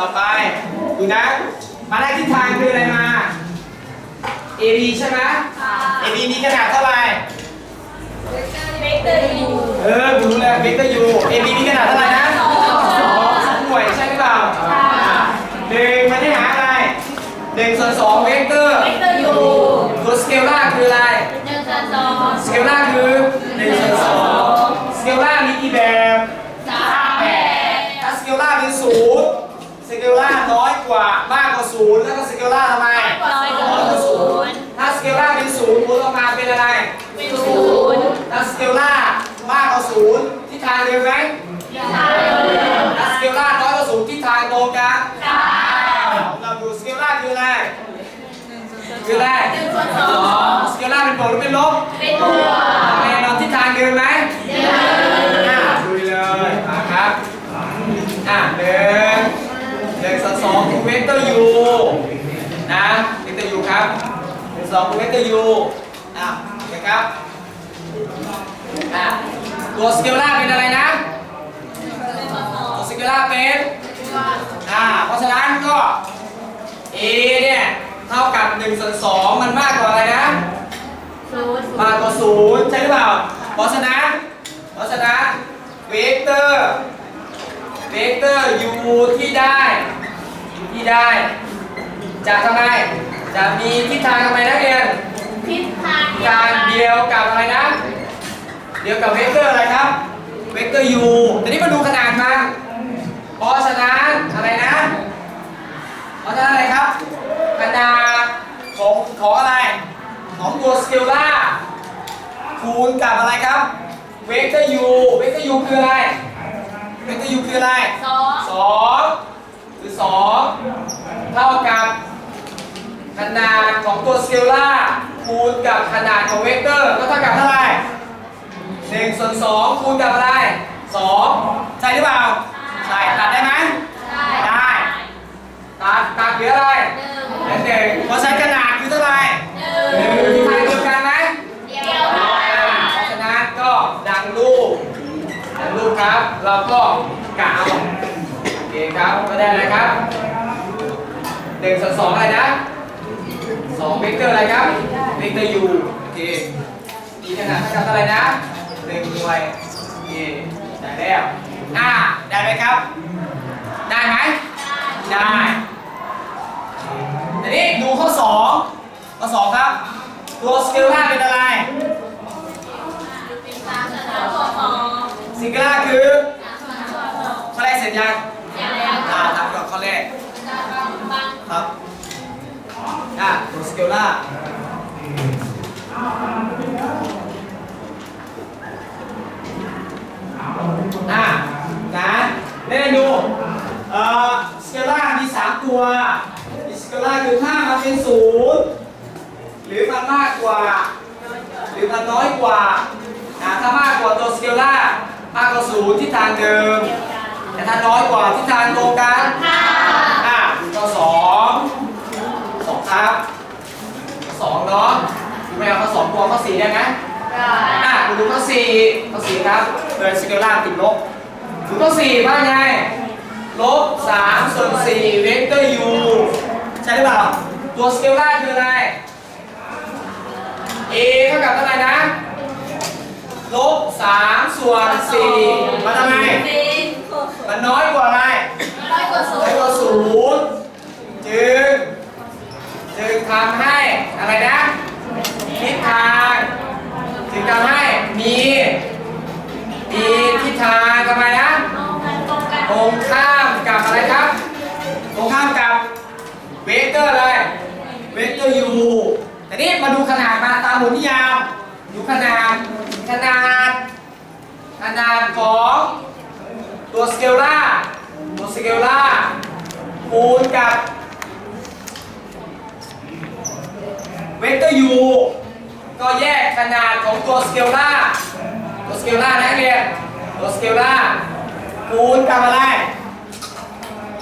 ต่อไปดูนะ มาได้ทิศทางคืออะไรมา AB ใช่ไหม AB มีขนาดเท่าไหร่ เวกเตอร์ยูเออกูรู้แล้วเวกเตอร์ U AB มีขนาดเท่าไหร่นะสองสองหน่วยใช่หรือเปล่าหนึ่งมันได้หาอะไรหนึ่งส่วนสองเวกเตอร์ เวกเตอร์ยูตัวสเกลล่าคืออะไร หนึ่งส่วนสอง สเกลล่า ลล่าน้อยกว่ามากกว่าศูนย์แล้วก็สเกลล่าทำไมร้อยกว่าศูนย์ถ้าสเกลล่าเป็นศูนย์คูณออกมาเป็นอะไรเป็นศูนย์ถ้าสเกลล่ามากกว่าศูนย์ทิศทางเดิมไหมใช่ถ้าสเกลล่าน้อยกว่าศูนย์ทิศทางตรงกันใช่เราดูสเกลล่าคืออะไรคืออะไรหนึ่งส่วนสองสเกลล่าเป็นบวกหรือเป็นลบเป็นบวก แน่นอนทิศทางเดิมไหม เดิน อะดูเลยมาครับอะหนึ่งหนึ่งส่วนสองคือ เวกเตอร์ยูนะเวกเตอร์ยูครับหนึ่งสองคือเวกเตอร์ยูอะนะครับอะตัวสเกลล่าเป็นอะไรนะตัวสเกลล่าเป็นอ่าเพราะฉะนั้นก็ a เนี่ยเท่ากับ1ส่วน2มันมากกว่าอะไรนะศูนย์มากกว่าศูนย์ใช่หรือเปล่า เพราะฉะนั้นเพราะฉะนั้นเวกเตอร์เวกเตอร์ u ที่ได้ ที่ได้จะทำไม จะมีทิศทางทำไมนักเรียน ทิศทางการเดียวกับอะไรนะ เดียวกับเวกเตอร์อะไรครับ เวกเตอร์ u ทีนี้มาดูขนาดมันเพราะฉะนั้นอะไรนะ เพราะฉะนั้นอะไรครับ ขนาดของของอะไร ของตัวสเกลล่าคูณกับอะไรครับ เวกเตอร์ u เวกเตอร์ u คืออะไร เวกเตอร์ u คืออะไรสองสอง คือสองเท่ากับขนาดของตัวสเกลล่าคูณกับขนาดของเวกเตอร์ก็เท่ากับเท่าไหร่หนึ่งส่วนสองคูณกับอะไรสองใช่หรือเปล่า ใช่ตัดได้ไหมได้ได้ตัดตัดเหลืออะไรหนึ่งเหลือหนึ่งเพราะใช้ขนาดคือเท่าไหร่หนึ่งหนึ่งที่ทางเดียวกันไหมเดียวกัอ่านเพราะฉะนั้นก็ดังรูปดังรูปครับเราก็กะเอาโอเค ครับก็ได้อะไรครับหนึ่งส่วนสองอะไรนะสองเวกเตอร์อะไรครับเวกเตอร์ยูโอเคมีขนาดเท่ากับเท่าไหร่นะหนึ่งหน่วยโอเคได้แล้วอ่าได้ไหมครับ ได้ไหมได้ทีนี้ดูข้อสองข้อสองครับตัวสเกลล่าเป็นอะไรเป็นสามส่วนสองส่วนสองสเกลล่าคือสามส่วนสองส่วนข้อแรกเสร็จยัง เดียวแล้ว อ่าทำก่อนข้อแรก บาง ครับอ่าตัวสเกลล่าอ่านะเล่นดูเอ่อสเกลล่ามีสามตัวสเกลล่าคือถ้ามันเป็นศูนย์หรือมันมากกว่า หรือมันน้อยกว่านะถ้ามากกว่าตัวสเกลล่ามากกว่าศูนย์ทิศทางเดิมแต่ถ้าน้อยกว่าทิศทางตรงกัน ค่ะ อะก็สองสองครับสองเนาะดูไม่เอาข้อสองตัวข้อสี่ได้ไหมอะคุณดูข้อสี่ข้อสี่ ครับเดินสเกลล่างติดลบดูข้อสี่ว่าไงลบสามส่วนสี่เวกเตอร์ยูใช่หรือเปล่า ตัวสเกลล่างคืออะไร a เท่ากับเท่าไหร่นะลบสามส่วนสี่มาทำไมสี่มันน้อยกว่าอะไรร้อยกว่าศูร้อยกว่านย์ศูนย์จึงจึงทำให้อะไรนะทิศทางจึง รงข้ามกับอะไรครับ ตรงข้ามกับเวกเตอร์อะไร เวกเตอร์ยูแต่นี่มาดูขนาดมาตามหมุนยามดูขนาด ขนาด ขนาดของตัวสเกลล่าตัวสเกลล่าคูณกับเวกเตอร์ยูก็แยกขนาดของตัวสเกลล่าตัวสเกลล่านะนักเรียนตัวสเกลล่า คูณกับอะไร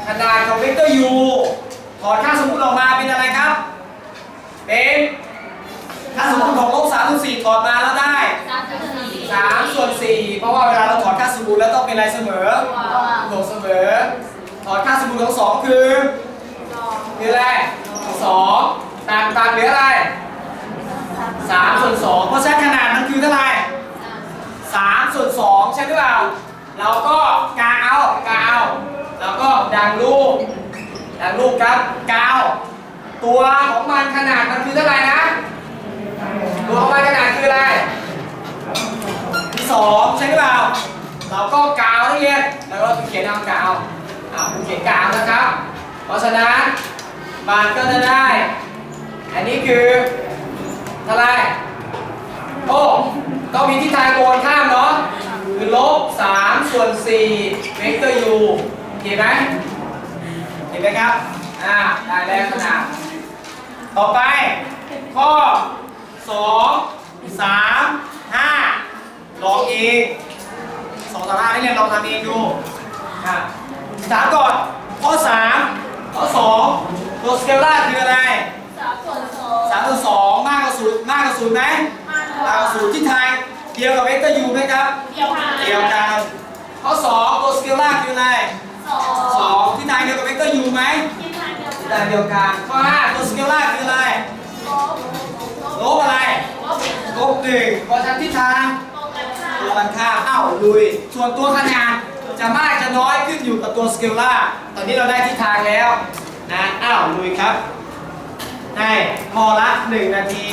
ขนาดของเวกเตอร์ยูถอดค่าสมมุติออกมาเป็นอะไรครับ เป็นค่าสมมุติของลบสามส่วนสี่ถอดมาแล้วได้สามส่วนสี่สามส่วนสี่เพราะว่าเวลาเราถอดค่าสมมุติแล้วต้องเป็นอะไรเสมอตัวบวกเสมอ ถอดค่าสมมุติของสองคือสองคืออะไรสองต่างต่างเหลืออะไรสามส่วนสองเพราะฉะนั้นขนาดมันคือเท่าไหร่สามส่วนสองใช่หรือเปล่า เราก็กาเอากาเอาแล้วก็ดังลูกดังลูกครับกาว ตัวของมันขนาดมันคือเท่าไหร่นะ ตัวของมันขนาดคืออะไรที่สองใช่หรือเปล่าเราก็กาวนักเรียนแล้วก็เขียนเอากาวอ่าเขียนกาวนะครับ เพราะฉะนั้นมันก็จะได้ อันนี้คือเท่าไรโอ้ต้องมีทิศทางโกนข้ามเนาะคือลบ3 ส่วน4เวกเตอร์ u เห็นไหมเห็นไหมครับ อ่าได้แล้วขนาด ต่อไป ข้อ 2 3 5 ลองเองสองสามห้านี่เรียนลองทำเองดูอะถามก่อน 2ตัวสเกลล่าคืออะไรสองสองที่ทางเดียวกับเวกเตอร์ u ไหมที่ทางเดียวที่กัทานงเดียวกันข้อ5ตัวสเกลล่าคืออะไรลบลบอะไรลบลบหนึ่งเพราะฉะนั้นที่ทางตรงกันข้ามตัวกันข้ามอ้าวลุย ส่วนตัวขนาดจะมากจะน้อยขึ้นอยู่กับตัวสเกลล่าตอนนี้เราได้ทิศทางแล้วนะอ้าวลุยครับ ได้พอละ1นาที